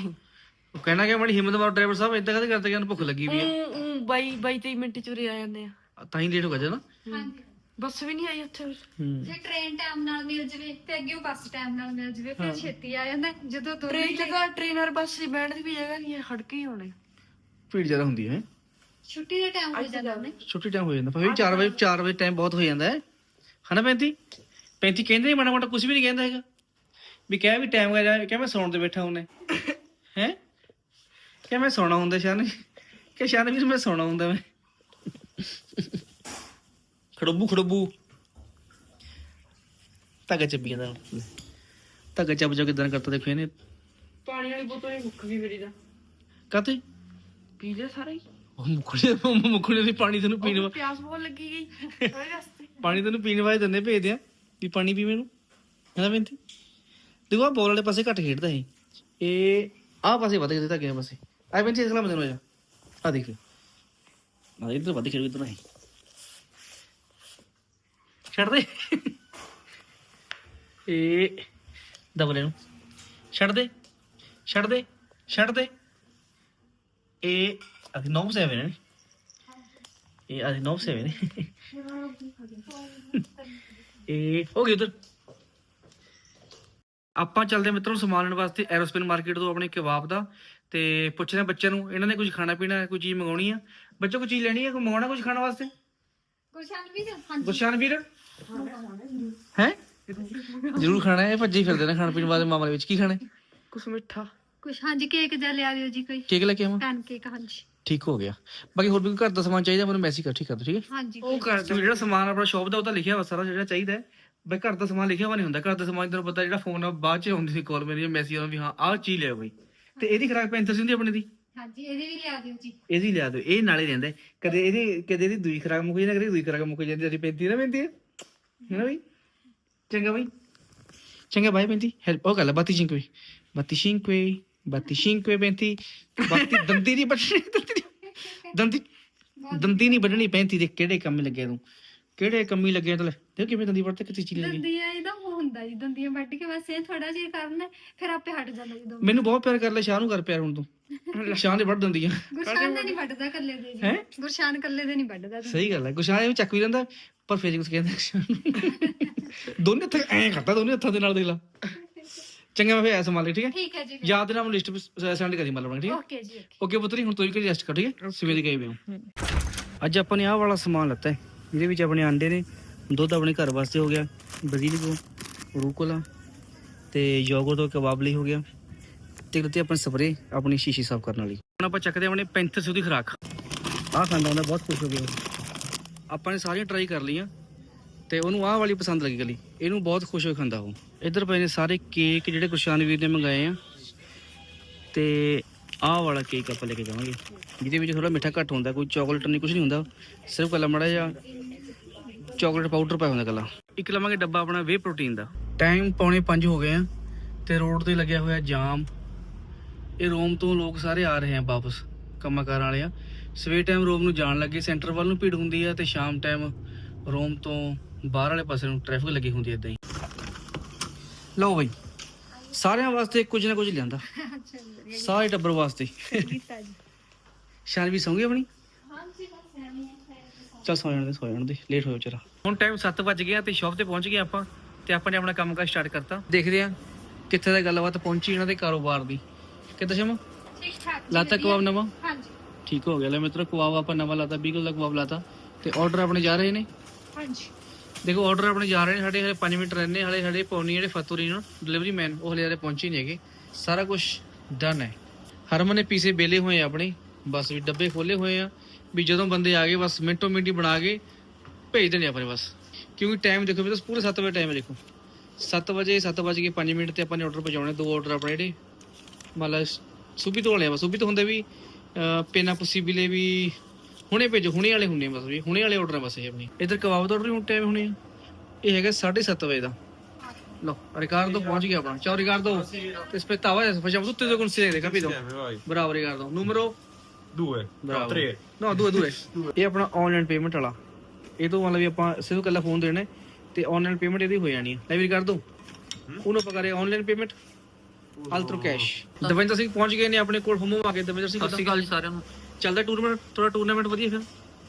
ਉਹ ਕਹਿਣਾ ਕਿ ਮਾੜੀ ਹਿੰਮਤ ਮਾਰ ਡਰਾਈਵਰ ਸਾਹਿਬ ਇਦਾਂ ਕਦੇ ਕਰਦੇ ਕਿ ਭੁੱਖ ਲੱਗੀ ਵੀ ਉਹ ਉਹ ਬਾਈ 22 23 ਮਿੰਟ ਚ ਉਰੇ ਆ ਜਾਂਦੇ ਆ। ਆ ਤਾਂ ਹੀ ਲੇਟ ਹੋ ਗਿਆ ਜਨਾ ਹਾਂਜੀ। ਬੱਸ ਵੀ ਨਹੀਂ ਆਈ ਉੱਥੇ ਹੂੰ। ਜੇ ਟ੍ਰੇਨ ਟਾਈਮ ਨਾਲ ਮਿਲ ਜਵੇ ਤੇ ਅੱਗੇ ਬੱਸ ਟਾਈਮ ਨਾਲ ਮਿਲ ਜਵੇ ਫਿਰ ਛੇਤੀ ਆ ਜਾਂਦਾ ਜਦੋਂ ਦੋਨੇ ਟ੍ਰੇਨ ਤਾਂ ਟ੍ਰੇਨਰ ਬੱਸ ਦੀ ਦੀ ਵੀ ਜਗ੍ਹਾ ਨਹੀਂ ਹੈ ਖੜਕ ਹੀ ਹੋਣੇ ਭੀੜ ਜ਼ਿਆਦਾ ਹੁੰਦੀ ਹੈ। ਛੁੱਟੀ ਦਾ ਟਾਈਮ ਹੋ ਜਾਂਦਾ ਉਹਨੇ। ਛੁੱਟੀ ਟਾਈਮ ਹੋ ਜਾਂਦਾ। ਪਰ ਵੀ 4 ਵਜੇ 4 ਵਜੇ ਟਾਈਮ ਬਹੁਤ ਹੋ ਜਾਂਦਾ ਹੈ। ਹਨਾ 35 35 ਕਹਿੰਦੇ ਨਹੀਂ ਮਾੜਾ ਮੋਟਾ ਕੁਝ ਵੀ ਨਹੀਂ ਕਹਿੰਦਾ ਹੈਗਾ। ਵੀ ਕਹਿ ਵੀ ਟਾਈਮ ਹੋ ਜਾ ਕਹਿ ਮੈਂ ਸੌਣ ਤੇ ਬੈਠਾ ਹੁੰਨੇ ਹੈ? ਕਹਿ ਮੈਂ ਸੌਣਾ ਹੁੰਦਾ ਸ਼ਾਨ ਕਿ ਸ਼ਾਨ ਵੀ ਮੈਂ ਸੌਣਾ ਹੁੰਦਾ ਮੈਂ। ਖੜਬੂ ਖੜਬੂ। ਧਾਗਾ ਚੱਪੀ ਜਾਂਦਾ। ਧਾਗਾ ਚੱਪ ਜਾ ਕਿਦਾਂ ਕਰਤਾ ਦੇਖੋ ਇਹਨੇ। ਪਾਣੀ ਵਾਲੀ ਬੋਤਲ ਹੀ ਮੁੱਕ ਗਈ ਮੇਰੀ ਦਾ ਕਾਤੇ ਪੀ ਲਿਆ ਸਾਰਾ ਹੀ? ਉਹ ਮੁਖੜੇ ਮੁਖੜੇ ਦੀ ਪਾਣੀ ਤੈਨੂੰ ਪੀਣ ਵਾ ਪਿਆਸ ਬਹੁਤ ਲੱਗੀ ਗਈ। ਰਸਤੇ। ਪਾਣੀ ਤੈਨੂੰ ਪੀਣ ਵਾਲੇ ਦੰਨੇ ਭੇਜਦੇ ਆ ਵੀ ਪਾਣੀ ਪੀਵੇਂ ਨੂੰ ਹੈ ਬੇਨਤੀ ਦੇਖੋ ਆਹ ਬੋਲ ਵਾਲੇ ਪਾਸੇ ਘੱਟ ਖੇਡਦਾ ਸੀ ਇਹ ਆਹ ਪਾਸੇ ਵੱਧ ਖੇਡਦਾ ਗਿਆ ਪਾਸੇ। ਆ ਬੇਨਤੀ ਇਸ ਨਾਲ ਮਤਲਬ ਜਾ। ਆ ਦੇਖ ਆ ਇਧਰ ਵੱਧ ਖੇਡ ਇਧਰ ਨਹੀਂ। ਛੱਡ ਦੇ ਇਹ ਦਬਲੇ ਨੂੰ। ਛੱਡ ਦੇ ਛੱਡ ਦੇ ਛੱਡ ਦੇ ਇਹ ਅਸੀਂ 9 7 ਨੇ ਇਹ ਅਸੀਂ 9 7 ਨੇ ਇਹ ਹੋ ਗਿਆ ਉਧਰ। ਆਪਾਂ ਚੱਲਦੇ ਮਿੱਤਰੋ ਸਮਾਨ ਲੈਣ ਵਾਸਤੇ ਐਰੋਸਪੇਸ ਮਾਰਕੀਟ ਤੋਂ ਆਪਣੇ ਕਬਾਬ ਦਾ। ਤੇ ਪੁੱਛਦੇ ਬੱਚਿਆਂ ਨੂੰ ਇਹਨਾਂ ਨੇ ਕੁਝ ਖਾਣਾ ਪੀਣਾ ਹੈ, ਕੋਈ ਚੀਜ਼ ਮੰਗਾਉਣੀ ਆ? ਬੱਚੋ ਕੋਈ ਚੀਜ਼ ਲੈਣੀ ਹੈ ਕੋਈ ਮੰਗਾਉਣਾ ਕੁਝ ਖਾਣ ਵਾਸਤੇ? ਗੁਰਸ਼ਾਨ ਹਾਂਜੀ। ਗੁਰਸ਼ਾਨ ਵੀਰ ਹੈ? ਜ਼ਰੂਰ ਖਾਣਾ ਹੈ ਇਹ ਭੱਜੇ ਫਿਰਦੇ ਨੇ ਖਾਣ ਪੀਣ ਵਾਲੇ ਮਾਮਲੇ ਵਿੱਚ ਕੀ ਖਾਣਾ ਹੈ? ਕੁਛ ਮਿੱਠਾ। ਕੁਛ। ਹਾਂਜੀ ਕੇਕ ਜਿਹਾ ਲਿਆ ਦਿਓ ਜੀ ਕੋਈ। ਕੇਕ ਲੈ ਕੇ ਆਵਾਂ? ਪੈਨ ਕੇਕ ਹਾਂਜੀ। ਠੀਕ ਹੋ ਗਿਆ। ਬਾਕੀ ਹੋਰ ਵੀ ਕੋਈ ਘਰ ਦਾ ਸਮਾਨ ਚਾਹੀਦਾ ਮੈਨੂੰ ਮੈਸੇਜ ਕਰ ਠੀਕ ਕਰ ਠੀਕ ਹੈ? ਹਾਂਜੀ। ਉਹ ਕਰ ਦਿਓ ਜਿਹੜਾ ਸਮਾਨ ਆਪਣਾ ਸ਼ੌਪ ਦਾ ਉਹ ਤਾਂ ਲਿਖਿਆ ਵਾ ਸਾਰਾ ਜਿਹੜਾ ਚਾਹੀਦਾ ਬਈ ਘਰ ਦਾ ਸਮਾਨ ਲਿਖਿਆ ਵਾ ਨਹੀਂ ਹੁੰਦਾ। ਘਰ ਦਾ ਸਮਾਨ ਤੈਨੂੰ ਪਤਾ ਜਿਹੜਾ ਫੋਨ ਬਾਅਦ ਚ ਆਉਂਦੀ ਸੀ ਕਾਲ ਮੇਰੀ ਮੈਸੇਜ ਆਉਂਦਾ ਹਾਂ ਆਹ ਚੀਜ਼ ਲਿਆ ਬਈ। ਤੇ ਇਹਦੀ ਖਰਾਕ ਪੈਂਤਰ ਸੀ ਹੁੰਦੀ ਆਪਣੇ ਦੀ? ਹਾਂਜੀ ਇਹਦੇ ਵੀ ਲਿਆ ਦਿਓ ਜੀ। ਇਹਦੀ ਲਿਆ ਦਿਓ ਇਹ ਨਾਲੇ ਰਹਿੰਦਾ ਕਦੇ ਇਹਦੀ ਕਦੇ ਇਹਦੀ ਦੂਈ ਖਰਾਕ ਮੁੱਕ ਜਾਂਦੀ ਕਦੇ ਦੂਈ ਖਰਾਕ ਮੁੱਕ ਜਾਂਦੀ ਜਿਹੜੀ ਪੈਂਦੀ ਨਾ ਪੈਂਦੀ ਹੈ। ਨਾ ਬਈ? ਚੰਗਾ ਬਈ। ਚੰਗਾ ਬਾਈ ਪੈਂਦੀ। ਹੈਲਪ ਉਹ ਗੱਲ ਬਾਤੀ ਛਿੰਕਵੇ ਬਾਤੀ ਛਿੰਕਵੇ 25 35 ਬਾਕੀ ਦੰਦੀ ਨਹੀਂ ਬਚਣੀ ਦੰਦੀ ਦੰਦੀ ਨਹੀਂ ਵੱਢਣੀ 35 ਦੇ ਕਿਹੜੇ ਕੰਮ ਲੱਗਿਆ ਤੂੰ ਕਿਹੜੇ ਕੰਮੀ ਲੱਗਿਆ ਤਲੇ ਦੇਖ ਕਿਵੇਂ ਦੰਦੀ ਵੱਢ ਕਿਤੇ ਚੀਜ਼ ਲੱਗੀ ਦੰਦੀਆਂ ਇਹਦਾ ਉਹ ਹੁੰਦਾ ਜੀ ਦੰਦੀਆਂ ਵੱਢ ਕੇ ਬਸ ਇਹ ਥੋੜਾ ਜਿਹਾ ਕਰਨਾ ਫਿਰ ਆਪੇ ਹਟ ਜਾਂਦਾ ਜਦੋਂ ਮੈਨੂੰ ਬਹੁਤ ਪਿਆਰ ਕਰ ਲੈ ਸ਼ਾਹ ਨੂੰ ਕਰ ਪਿਆਰ ਹੁਣ ਤੂੰ ਸ਼ਾਹ ਨੇ ਵੱਢ ਦੰਦੀਆਂ ਗੁਰਸ਼ਾਨ ਦੇ ਨਹੀਂ ਵੱਢਦਾ ਕੱਲੇ ਦੇ ਜੀ ਗੁਰਸ਼ਾਨ ਕੱਲੇ ਦੇ ਨਹੀਂ ਵੱਢਦਾ ਸਹੀ ਗੱਲ ਹੈ ਗੁਰਸ਼ਾਨ ਇਹ ਚੱਕ ਵੀ ਜਾਂਦਾ ਪਰ ਫਿਰ ਕੁਝ ਕਹਿੰਦਾ ਦੋਨੇ ਹੱਥ ਐਂ ਕਰਦਾ ਦੋਨੇ ਹੱਥਾਂ ਦੇ ਨਾਲ ਦੇਖ ਲਾ ਚੰਗਾ ਮੈਂ ਫਿਰ ਐਸਾ ਮੰਨ ਲਈ ਠੀਕ ਹੈ? ਠੀਕ ਹੈ ਜੀ ਯਾਦ ਨਾਲ ਲਿਸਟ ਸੈਂਡ ਕਰੀ ਮਤਲਬ ਠੀਕ ਹੈ? ਓਕੇ ਜੀ। ਓਕੇ। ਪੁੱਤਰੀ ਹੁਣ ਤੁਸੀਂ ਕਿ ਰੈਸਟ ਕਰ ਠੀਕ ਹੈ? ਸਵੇਰੇ ਗਏ ਵੇ ਹੋ। ਅੱਜ ਆਪਾਂ ਨੇ ਆਹ ਵਾਲਾ ਸਮਾਨ ਲੱਤਾ ਹੈ ਜਿਹਦੇ ਵਿੱਚ ਆਪਣੇ ਆਂਡੇ ਨੇ ਦੁੱਧ ਆਪਣੇ ਘਰ ਵਾਸਤੇ ਹੋ ਗਿਆ ਬਜ਼ੀਲਿਕੋ ਰੂਕੋਲਾ ਤੇ ਯੋਗਰਟ ਤੋਂ ਕਬਾਬ ਲਈ ਹੋ ਗਿਆ ਤੇ ਲੱਤੇ ਆਪਣੀ ਸਪਰੇ ਆਪਣੀ ਸ਼ੀਸ਼ੀ ਸਾਫ਼ ਕਰਨ ਵਾਲੀ। ਹੁਣ ਆਪਾਂ ਚੱਕਦੇ ਹਾਂ ਆਪਣੇ 3500 ਦੀ ਖੁਰਾਕ। ਆਹ ਖਾਂਦਾ ਹੁੰਦਾ ਬਹੁਤ ਖੁਸ਼ ਹੋ ਗਿਆ। ਆਪਾਂ ਨੇ ਸਾਰੀਆਂ ਟਰਾਈ ਕਰ ਲਈਆਂ। ਤੇ ਉਹਨੂੰ ਆਹ ਵਾਲੀ ਪਸੰਦ ਲੱਗੀ ਗਲੀ। ਇਹਨੂੰ ਬਹੁਤ ਖੁਸ਼ ਹੋ ਕੇ ਖਾਂਦਾ ਉਹ। ਇੱਧਰ ਪਏ ਨੇ ਸਾਰੇ ਕੇਕ ਜਿਹੜੇ ਗੁਰਸ਼ਾਨ ਵੀਰ ਨੇ ਮੰਗਾਏ ਆ। ਤੇ ਆਹ ਵਾਲਾ ਕੇਕ ਆਪਾਂ ਲੈ ਕੇ ਜਾਵਾਂਗੇ। ਜਿਹਦੇ ਵਿੱਚ ਥੋੜਾ ਮਿੱਠਾ ਘੱਟ ਹੁੰਦਾ, ਕੋਈ ਚਾਕਲੇਟ ਨਹੀਂ ਕੁਝ ਨਹੀਂ ਹੁੰਦਾ। ਸਿਰਫ ਕੱਲਾ ਮੜਾ ਜਿਹਾ ਚਾਕਲੇਟ ਪਾਊਡਰ ਪਾਇਆ ਹੁੰਦਾ ਕੱਲਾ ਇੱਕ ਲਵਾਂਗੇ ਡੱਬਾ ਆਪਣਾ ਵੇ ਪ੍ਰੋਟੀਨ ਦਾ। ਟਾਈਮ ਪੌਣੇ 5 ਹੋ ਗਏ ਆ ਤੇ ਰੋਡ ਤੇ ਲੱਗਿਆ ਹੋਇਆ ਜਾਮ। ਇਹ ਰੋਮ ਤੋਂ ਲੋਕ ਸਾਰੇ ਆ ਰਹੇ ਆ ਵਾਪਸ, ਕੰਮਾਂ ਕਾਰਾਂ ਵਾਲੇ ਆ। ਸਵੇਰ ਟਾਈਮ ਰੋਮ ਨੂੰ ਜਾਣ ਲੱਗੇ ਸੈਂਟਰ ਵੱਲ ਨੂੰ ਭੀੜ ਹੁੰਦੀ ਆ ਤੇ ਸ਼ਾਮ ਟਾਈਮ ਰੋਮ ਤੋਂ ਬਾਹਰ ਵਾਲੇ ਪਾਸੇ ਨੂੰ ਟ੍ਰੈਫਿਕ ਲੱਗੀ ਹੁੰਦੀ ਐ ਇਦਾਂ ਹੀ। ਲਓ ਬਈ ਸਾਰਿਆਂ ਵਾਸਤੇ ਕੁਝ ਨਾ ਕੁਝ ਲਿਆਂਦਾ। ਸਾਰੇ ਟੱਬਰ ਵਾਸਤੇ। ਕੀਤਾ ਜੀ। ਸ਼ਾਨ ਵੀ ਸੌਂਗੇ ਆਪਣੀ। ਚੱਲ ਸੌ ਜਾਣ ਦੇ ਸੌ ਜਾਣ ਦੇ ਲੇਟ ਹੋਇਆ ਵਿਚਾਰਾ ਹੁਣ ਟਾਈਮ 7 ਵਜ ਗਿਆ ਤੇ ਸ਼ਾਪ ਤੇ ਪਹੁੰਚ ਗਏ ਆਪਾਂ ਤੇ ਆਪਾਂ ਨੇ ਆਪਣਾ ਕੰਮ ਕਰ ਸਟਾਰਟ ਕਰਤਾ। ਦੇਖਦੇ ਆ ਕਿੱਥੇ ਦਾ ਗੱਲਬਾਤ ਪਹੁੰਚੀ ਇਹਨਾਂ ਦੇ ਕਾਰੋਬਾਰ ਦੀ। ਕਿੱਦਾਂ ਸ਼ਮਾ? ਠੀਕ ਲਾਤਾ। ਕਬਾਬ ਨਵਾਂ? ਹਾਂਜੀ। ਠੀਕ ਹੋ ਗਿਆ ਲੈ ਮਿੱਤਰੋ ਕਬਾਬ ਆਪਾਂ ਨਵਾਂ ਲਾਤਾ 20 ਕਿਲੋ ਦਾ ਕਬਾਬ ਲਾਤਾ ਤੇ ਆਰਡਰ ਆਪਣੇ ਜਾ ਰਹੇ ਨੇ। ਹਾਂਜੀ। ਦੇਖੋ ਆਰਡਰ ਆਪਣੇ ਜਾ ਰਹੇ ਨੇ ਸਾਡੇ ਹਲੇ 5 ਮਿੰਟ ਰਹਿੰਦੇ ਹਲੇ ਸਾਡੇ ਪੌਣੀ ਜਿਹੜੇ ਫਤੂਰੀ ਨੂੰ ਡਿਲੀਵਰੀ ਮੈਨ ਉਹ ਹਲੇ ਹਲੇ ਪਹੁੰਚੇ ਨਹੀਂ ਹੈਗੇ। ਸਾਰਾ ਕੁਝ ਡਨ ਹੈ। ਹਰਮਨ ਨੇ ਪੀਸੇ ਬੇਲੇ ਹੋਏ ਆ ਆਪਣੇ ਬਸ ਵੀ ਡੱਬੇ ਖੋਲੇ ਹੋਏ ਆ ਵੀ ਜਦੋਂ ਬੰਦੇ ਆ ਗਏ ਬਸ ਮਿੰਟੋ ਮਿੰਟੀ ਬਣਾ ਕੇ ਭੇਜ ਦੇਣੇ ਆਪਣੇ ਬਸ। ਕਿਉਂਕਿ ਟਾਈਮ ਦੇਖੋ ਵੀ ਤਾਂ ਪੂਰੇ 7 ਵਜੇ ਟਾਈਮ ਹੈ ਦੇਖੋ। 7 ਵਜੇ 7 ਵਜੇ ਕੇ 5 ਮਿੰਟ ਤੇ ਆਪਾਂ ਨੇ ਆਰਡਰ ਪਹੁੰਚਾਉਣੇ ਦੋ ਆਰਡਰ ਆਪਣੇ ਜਿਹੜੇ ਮਤਲਬ ਸੁਬੀ ਤੋਂ ਵਾਲੇ ਬਸ। ਸੁਬੀ ਤੋਂ ਹੁੰਦੇ ਵੀ ਅਹ, ਪੇਨਾ ਪੁਸੀਬਲੇ ਵੀ ਹੁਣੇ ਭੇਜੋ ਹੁਣੇ ਵਾਲੇ ਆ ਬਸ ਵੀ ਹੁਣੇ ਵਾਲੇ ਆਰਡਰ ਬਸ ਇਹ ਆਪਣੀ। ਇਧਰ ਕਬਾਬ ਦਾ ਆਰਡਰ ਹੁਣ ਟਾਈਮ ਹੁਣੇ ਆ। ਇਹ ਹੈਗਾ 7:30 ਵਜੇ ਦਾ। ਲੋ ਰਿਕਾਰdo ਪਹੁੰਚ ਗਿਆ ਆਪਣਾ। ਚਾਓ ਰਿਕਾਰdo ਤੇ aspettava adesso facciamo tutte e due consigliere capito bravo Riccardo numero Due. bravo No, tre. no due due ਇਹ ਆਪਣਾ ਆਨਲਾਈਨ ਪੇਮੈਂਟ ਵਾਲਾ। ਇਹ ਤੋਂ ਮਤਲਬ ਵੀ ਆਪਾਂ ਸਿਰਫ ਕੱਲਾ ਫੋਨ ਦੇਣਾ ਹੈ ਤੇ ਆਨਲਾਈਨ ਪੇਮੈਂਟ ਇਹਦੀ ਹੋ ਜਾਣੀ ਹੈ। ਲੈ ਵੀ ਕਰ ਦੋ ਉਹਨੂੰ ਆਪਾਂ ਕਰੇ ਆਨਲਾਈਨ ਪੇਮੈਂਟ ਅਲਟਰੋ ਕੈਸ਼ ਦਵਿੰਦਰ ਸਿੰਘ ਪਹੁੰਚ ਗਏ ਨੇ ਆਪਣੇ ਕੋਲ। ਫੋਮੋ ਆ ਕੇ ਦਵਿੰਦਰ ਸਿੰਘ ਸਤਿ ਸ਼੍ਰੀ ਅਕਾਲ ਜੀ ਸਾਰਿਆਂ ਨੂੰ। ਚੱਲਦਾ ਟੂਰਨਾਮੈਂਟ ਥੋੜਾ ਟੂਰਨਾਮੈਂਟ ਵਧੀਆ ਫਿਰ?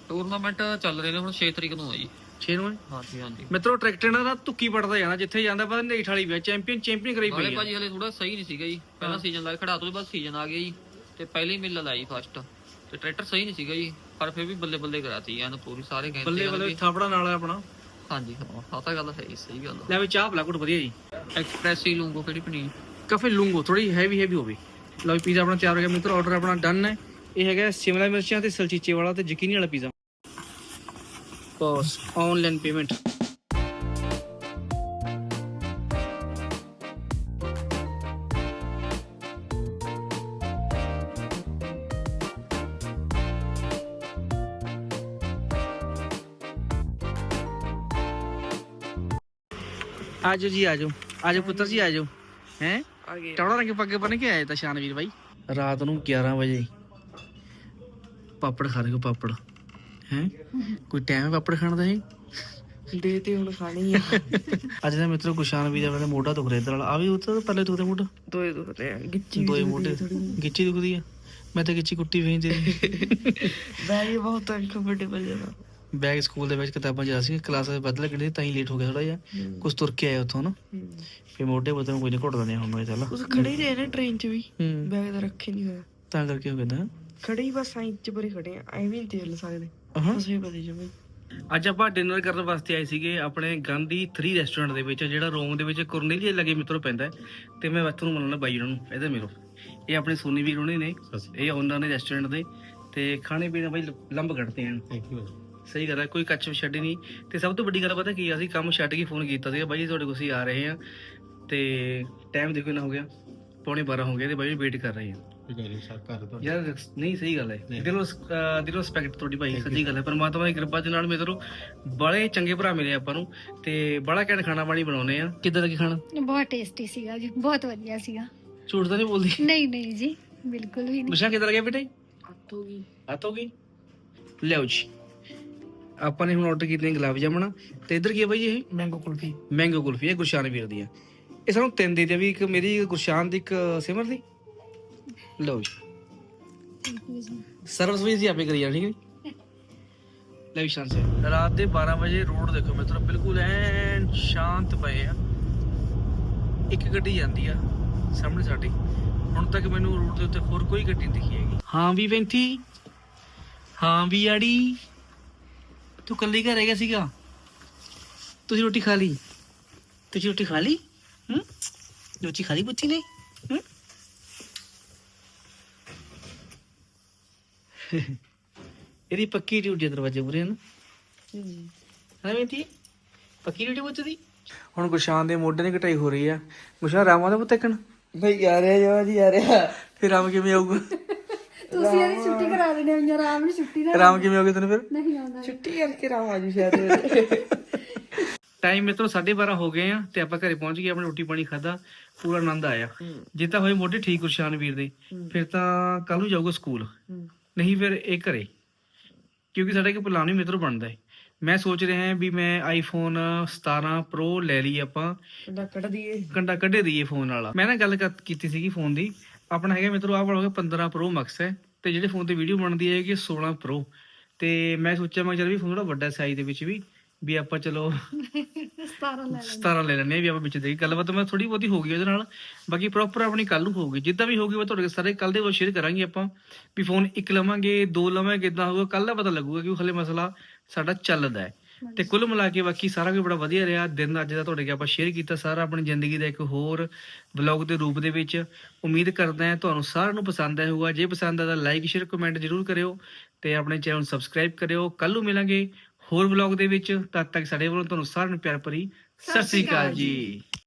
ਟੂਰਨਾਮੈਂਟ ਚੱਲ ਰਹੇ ਨੇ ਹੁਣ 6 ਤਰੀਕ ਨੂੰ ਹੈ ਜੀ। 6 ਨੂੰ ਹੈ ਹਾਂਜੀ ਹਾਂਜੀ। ਮਿੱਤਰੋ ਟਰੈਕਟਰ ਨਾਲ ਤਾਂ ਤੁੱਕੀ ਪੜਦਾ ਜਾਣਾ ਜਿੱਥੇ ਜਾਂਦਾ ਪਤਾ ਨਹੀਂ ਠਾਲੀ ਪਿਆ ਚੈਂਪੀਅਨ ਚੈਂਪੀਅਨ ਕਰੀ ਨਾਲੇ ਪਈ ਆ। ਭਾਜੀ ਹਲੇ ਥੋੜਾ ਸਹੀ ਨਹੀਂ ਸੀਗਾ ਜੀ। ਪਹਿਲਾਂ ਸੀਜ਼ਨ ਲਾਇਆ ਖੜਾ ਤੋਂ ਬਾਅਦ ਸੀਜ਼ਨ ਆ ਗਿਆ ਜੀ। ਤੇ ਪਹਿਲੇ ਮਿਲ ਲਾਈ ਫਸਟ ਤੇ ਟਰੈਕਟਰ ਸਹੀ ਨਹੀਂ ਸੀਗਾ ਜੀ। ਪਰ ਫਿਰ ਵੀ ਬੱਲੇ ਬੱਲੇ ਕਰਾਤੀ ਐਨ ਪੂਰੀ ਸਾਰੇ ਕਹਿੰਦੇ ਬੱਲੇ ਬੱਲੇ ਥਾਪੜਾ ਨਾਲ ਹੈ ਆਪਣਾ। ਹਾਂਜੀ ਹਾਂ ਆਹ ਤਾਂ ਗੱਲ ਹੈ ਜੀ, ਸਹੀ ਗੱਲ ਲੈ ਵੀ ਚਾਹ ਪਲਾ ਘੁੱਟ ਵਧੀਆ ਜੀ। ਐਕਸਪ੍ਰੈਸ ਹੀ ਲੂੰਗੋ ਕਿਹੜੀ ਪਨੀਰ? ਕਾਫੀ ਲੂੰਗੋ ਥੋੜੀ ਹੈਵੀ ਹੈਵੀ ਹੋਵੇ। ਲਓ ਪੀਜ਼ਾ ਆਪਣਾ ਤਿਆਰ ਹੋ ਗਿਆ। ਮਿੱਤਰੋ ਆਰਡਰ ਆਪਣਾ ਡਨ ਹੈ। ਇਹ ਹੈਗਾ ਸਿਮਲਾ ਮਿਰਚਾਂ ਤੇ ਸਲਚੀਚੇ ਵਾਲਾ ਤੇ ਯਕੀਨੀ ਵਾਲਾ ਪੀਜ਼ਾ ਪੌਸ ਆਨਲਾਈਨ ਪੇਮੈਂਟ ਆਜੋ ਜੀ ਆਜੋ। ਆਜੋ ਪੁੱਤਰ ਜੀ ਆਜੋ। ਹੈ? ਟੌੜਾ ਰੰਗ ਪੱਗੇ ਬਣ ਕੇ ਆਏ ਤਾਂ ਸ਼ਾਨਵੀਰ ਬਾਈ। ਰਾਤ ਨੂੰ 11 ਵਜੇ। ਪਾਪੜ ਖਾ ਕੋ ਪਾਪੜ। ਹੈ? ਕੋਈ ਟਾਈਮ ਹੈ ਪਾਪੜ ਖਾਣ ਦਾ ਹੈ? ਦੇ ਤੇ ਹੁਣ ਖਾਣੀ ਆ। ਅੱਜ ਦਾ ਮਿੱਤਰੋ ਗੁਸ਼ਾਨ ਵੀ ਦਾ ਮੋਢਾ ਦੁਖ ਰਿਹਾ ਇਧਰ ਵਾਲਾ। ਆ ਵੀ ਉੱਥੇ ਪਹਿਲੇ ਦੁਖਦਾ ਮੋਢਾ? ਦੋਏ ਦੁਖਦੇ ਆ। ਗਿੱਚੀ ਦੋਏ ਮੋਢੇ। ਗਿੱਚੀ ਦੁਖਦੀ ਆ? ਮੈਂ ਤਾਂ ਗਿੱਚੀ ਕੁੱਟੀ ਵੇਂ ਤੇ ਬੈਗ ਬਹੁਤ ਅਨਕੰਫਰਟੇਬਲ ਜਨਾ ਬੈਗ ਸਕੂਲ ਦੇ ਵਿੱਚ ਕਿਤਾਬਾਂ ਜਾ ਸੀ ਕਲਾਸ ਬਦਲ ਕਿਹੜੇ ਤਾਂ ਹੀ ਲੇਟ ਹੋ ਗਿਆ ਥੋੜਾ ਜਿਹਾ। ਕੁਝ ਤੁਰ ਕੇ ਆਏ ਉੱਥੋਂ ਨਾ। ਫੇ ਮੋਢੇ ਬਦਲ ਕੋਈ ਨਹੀਂ ਘੁੱਟਦਾ ਨਹੀਂ ਹੁਣ ਚੱਲ। ਉਸ ਖੜੇ ਰਹੇ ਨੇ ਟ੍ਰੇਨ 'ਚ ਵੀ। ਬੈਗ ਤਾਂ ਰੱਖੇ ਨਹੀਂ ਹੋਇਆ ਤਾਂ ਕਰਕੇ ਹੋ ਗਿਆ ਖੜੇ ਹੀ ਬਸ ਸਾਈਂ 'ਚ ਪਰੇ ਖੜੇ ਆ ਐਵੇਂ ਨਹੀਂ ਤੇਲ ਸਕਦੇ। ਵੀ ਪਤਾ ਜਮੇ। ਅੱਜ ਆਪਾਂ ਡਿਨਰ ਕਰਨ ਵਾਸਤੇ ਆਏ ਸੀਗੇ ਆਪਣੇ ਗਾਂਧੀ 3 ਰੈਸਟੋਰੈਂਟ ਦੇ ਵਿੱਚ ਜਿਹੜਾ ਰੋਮ ਦੇ ਵਿੱਚ ਕੁਰਨੇਲੀਆ ਲੱਗੇ ਮਿੱਤਰੋ ਪੈਂਦਾ ਹੈ। ਤੇ ਮੈਂ ਵਸਤੂ ਨੂੰ ਮਿਲਣਾ ਬਾਈ ਉਹਨਾਂ ਨੂੰ ਇਹਦੇ ਮਿਲੋ। ਇਹ ਆਪਣੇ ਸੋਨੀ ਵੀਰ ਹੋਣੇ ਨੇ ਇਹ ਓਨਰ ਨੇ ਰੈਸਟੋਰੈਂਟ ਦੇ। ਤੇ ਖਾਣੇ ਪੀਣੇ ਬਾਈ ਲੰਬ ਕੱਢਦੇ ਹਨ ਥੈਂਕ ਯੂ ਸਹੀ ਗੱਲ ਹੈ ਕੋਈ ਕੱਚ ਛੱਡੀ ਨਹੀਂ। ਤੇ ਸਭ ਤੋਂ ਵੱਡੀ ਗੱਲ ਪਤਾ ਕੀ ਆ, ਅਸੀਂ ਕੰਮ ਛੱਡ ਕੇ ਫੋਨ ਕੀਤਾ ਸੀਗਾ ਬਾਈ ਜੀ ਤੁਹਾਡੇ ਕੋਲ ਅਸੀਂ ਆ ਰਹੇ ਹਾਂ। ਤੇ ਟਾਈਮ ਦੇਖੋ ਨਾ ਹੋ ਗਿਆ ਪੌਣੇ 12 ਹੋ ਗਏ ਤੇ ਬਾਈ ਵੇਟ ਕਰ ਰਹੇ ਹਾਂ। ਯਾਰ ਨਹੀਂ ਸਹੀ ਗੱਲ ਹੈ। ਦਿਲੋਂ ਅਹ ਦਿਲੋਂ ਰਿਸਪੈਕਟ ਤੁਹਾਡੀ ਭਾਈ ਸੱਚੀ ਗੱਲ ਹੈ। ਪਰਮਾਤਮਾ ਦੀ ਕਿਰਪਾ ਦੇ ਨਾਲ ਮੇਰੇ ਬੜੇ ਚੰਗੇ ਭਰਾ ਮਿਲੇ ਆਪਾਂ ਨੂੰ ਤੇ ਬੜਾ ਘੈਂਟ ਖਾਣਾ ਪਾਣੀ ਬਣਾਉਨੇ ਆ। ਕਿੱਦਾਂ ਦਾ ਕੀ ਖਾਣਾ? ਬਹੁਤ ਟੇਸਟੀ ਸੀਗਾ ਜੀ ਬਹੁਤ ਵਧੀਆ ਸੀਗਾ। ਝੂਠ ਤਾਂ ਨਹੀਂ ਬੋਲਦੀ? ਨਹੀਂ ਨਹੀਂ ਜੀ ਬਿਲਕੁਲ ਵੀ ਨਹੀਂ। ਮੁਸ਼ਾ ਕਿੱਦਾਂ ਲੱਗਿਆ ਬੇਟੇ? ਹੱਥ ਹੋ ਗਈ। ਆਤੋ ਗਈ? ਲਿਆਓ ਜੀ। ਆਪਾਂ ਨੇ ਹੁਣ ਆਰਡਰ ਕੀਤੇ ਨੇ ਗੁਲਾਬ ਜਾਮਣਾ। ਤੇ ਇੱਧਰ ਕੀ ਹੈ ਬਾਈ ਇਹ? ਮੈਂਗੋ ਕੁਲਫੀ। ਮੈਂਗੋ ਕੁਲਫੀ ਹੈ ਗੁਰਸ਼ਾਨ ਵੀਰ ਦੀ ਆ ਇਹ ਸਾਨੂੰ ਤਿੰਨ ਦੇ ਦੇ ਵੀ ਇੱਕ ਮੇਰੀ ਗੁਰਸ਼ਾਨ ਦੀ ਇੱਕ ਸਿਮਰ ਦੀ। ਲਓ ਜੀ। ਸਰਵਿਸ ਵੀ ਸੀ ਆਪੇ ਕਰੀ ਜਾਣੀ ਠੀਕ ਹੈ। ਲੈ ਵੀ ਸ਼ਾਨ ਸੇ ਰਾਤ ਦੇ 12 ਵਜੇ ਰੋਡ ਦੇਖੋ ਮਿੱਤਰੋ ਬਿਲਕੁਲ ਐਨ ਸ਼ਾਂਤ ਪਏ ਆ। ਇੱਕ ਗੱਡੀ ਜਾਂਦੀ ਆ ਸਾਹਮਣੇ ਸਾਡੀ। ਹੁਣ ਤੱਕ ਮੈਨੂੰ ਰੋਡ ਦੇ ਉੱਤੇ ਹੋਰ ਕੋਈ ਗੱਡੀ ਨਹੀਂ ਦਿਖੀ ਹੈਗੀ। ਹਾਂ ਵੀ ਵੈਂਥੀ ਹਾਂ ਵੀ ਆੜੀ। ਤੂੰ ਕੱਲੀ ਘਰ ਰਹਿ ਗਿਆ ਸੀਗਾ। ਤੁਸੀਂ ਰੋਟੀ ਖਾ ਲਈ। ਤੁਸੀਂ ਰੋਟੀ ਖਾ ਲਈ? ਹੂੰ? ਰੋਟੀ ਖਾ ਲਈ ਬੱਚੀ ਨੇ? ਹੂੰ? ਇਹਦੀ ਪੱਕੀ ਡਿਊਟੀ ਆ ਦਰਵਾਜ਼ੇ ਪੂਰੇ ਹਨ? ਹਾਂ। ਬੇਟੀ ਪੱਕੀ ਡਿਊਟੀ ਬੱਚੇ ਦੀ? ਹੁਣ ਗੁਸ਼ਾਨ ਦੇ ਮੋਢੇ ਦੀ ਕਟਾਈ ਹੋ ਰਹੀ ਆ। ਗੁਸ਼ਾਨ ਰਾਮਾ ਦਾ ਆ ਰਿਹਾ ਜਵਾ ਜੀ ਆ ਰਿਹਾ ਫਿਰ ਰਾਮ ਕਿਵੇਂ ਆਊਗਾ? ਤੁਸੀਂ ਇਹਦੀ ਛੁੱਟੀ ਕਰਾ ਦੇਣੀ ਹੈ ਆਰਾਮ ਨਾਲ ਛੁੱਟੀ ਨਾ ਰਾਮ ਕਿਵੇਂ ਆਊਗਾ ਤੈਨੂੰ ਫਿਰ? ਨਹੀਂ ਆਉਂਦਾ। ਛੁੱਟੀ ਕਰਕੇ ਰਾਮ ਆਜੂ ਸ਼ਾਇਦ ਟਾਈਮ ਮਿੱਤਰੋ 12:30 ਹੋ ਗਏ ਆ ਤੇ ਆਪਾਂ ਘਰੇ ਪਹੁੰਚ ਗਏ ਆਪਣੀ ਰੋਟੀ ਪਾਣੀ ਖਾਦਾ ਪੂਰਾ ਆਨੰਦ ਆਇਆ। ਜੇ ਤਾਂ ਹੋਏ ਮੋਢੇ ਠੀਕ ਗੁਰਸ਼ਾਨ ਵੀਰ ਦੇ ਫਿਰ ਤਾਂ ਕੱਲ ਨੂੰ ਜਾਊਗਾ ਸਕੂਲ। ਨਹੀਂ ਫਿਰ ਇਹ ਘਰੇ ਕਿਉਂਕਿ ਸਾਡਾ ਇੱਕ ਪਲਾਨ ਵੀ ਮਿੱਤਰੋ ਬਣਦਾ ਹੈ। ਮੈਂ ਸੋਚ ਰਿਹਾ ਹਾਂ ਵੀ ਮੈਂ ਆਈਫੋਨ 17 Pro ਲੈ ਲਈ ਆਪਾਂ। ਕੰਡਾ ਕੱਢ ਦਈਏ। ਕੰਡਾ ਕੱਢੇ ਦਈਏ ਫੋਨ ਵਾਲਾ। ਮੈਂ ਨਾ ਗੱਲ ਕੀਤੀ ਸੀਗੀ ਫੋਨ ਦੀ। ਆਪਣਾ ਹੈਗਾ ਮਿੱਤਰੋ ਆਹ ਵਾਲਾ ਹੋ ਗਿਆ 15 Pro Max ਹੈ। ਤੇ ਜਿਹੜੇ ਫੋਨ ਤੇ ਵੀਡੀਓ ਬਣਦੀ ਹੈ ਕਿ 16 Pro ਤੇ ਮੈਂ ਸੋਚਿਆ ਮੈਂ ਚੱਲ ਵੀ ਫੋਨ ਥੋੜਾ ਵੱਡਾ ਸਾਈਜ਼ ਦੇ ਵਿੱਚ ਵੀ। ਵੀ ਆਪਾਂ ਚਲੋ 17 ਲੈ 17 ਲੈ ਲੈਣੇ ਵੀ ਆਪਾਂ ਵਿੱਚ ਦੇ ਗੱਲਬਾਤ ਮੈਂ ਥੋੜੀ ਬਹੁਤੀ ਹੋ ਗਈ ਉਹਦੇ ਨਾਲ ਬਾਕੀ ਪ੍ਰੋਪਰ ਆਪਣੀ ਕੱਲ ਨੂੰ ਹੋਊਗੀ। ਜਿੱਦਾਂ ਵੀ ਹੋਊਗੀ ਮੈਂ ਤੁਹਾਡੇ ਸਾਰੇ ਕੱਲ ਦੇ ਵਿੱਚ ਸ਼ੇਅਰ ਕਰਾਂਗੇ ਆਪਾਂ ਵੀ ਫੋਨ ਇੱਕ ਲਵਾਂਗੇ ਦੋ ਲਵਾਂਗੇ ਕਿੱਦਾਂ ਹੋਊਗਾ ਕੱਲ ਦਾ ਪਤਾ ਲੱਗੂਗਾ ਕਿ ਹਲੇ ਮਸਲਾ ਸਾਡਾ ਚੱਲਦਾ ਹੈ। ਤੇ ਕੁੱਲ ਮਿਲਾ ਕੇ ਬਾਕੀ ਸਾਰਾ ਕੁਝ ਬੜਾ ਵਧੀਆ ਰਿਹਾ। ਦਿਨ ਅੱਜ ਦਾ ਤੁਹਾਡੇ ਕੇ ਆਪਾਂ ਸ਼ੇਅਰ ਕੀਤਾ ਸਾਰਾ ਆਪਣੀ ਜ਼ਿੰਦਗੀ ਦਾ ਇੱਕ ਹੋਰ ਵਲੌਗ ਦੇ ਰੂਪ ਦੇ ਵਿੱਚ। ਉਮੀਦ ਕਰਦਾ ਹਾਂ ਤੁਹਾਨੂੰ ਸਾਰਿਆਂ ਨੂੰ ਪਸੰਦ ਆਇਆ ਹੋਊਗਾ। ਜੇ ਪਸੰਦ ਆਇਆ ਤਾਂ ਲਾਈਕ ਸ਼ੇਅਰ ਕਮੈਂਟ ਜ਼ਰੂਰ ਕਰਿਓ ਤੇ ਆਪਣੇ ਚੈਨਲ ਨੂੰ ਸਬਸਕ੍ਰਾਈਬ ਕਰਿਓ। ਕੱਲ ਨੂੰ ਮਿਲਾਂਗੇ। ਹੋਰ ਵਲੌਗ ਦੇ ਵਿੱਚ ਤਦ ਤੱਕ ਸਾਡੇ ਵੱਲੋਂ ਤੁਹਾਨੂੰ ਸਾਰਿਆਂ ਨੂੰ ਪਿਆਰ ਭਰੀ ਸਤਿ ਸ੍ਰੀ ਅਕਾਲ ਜੀ।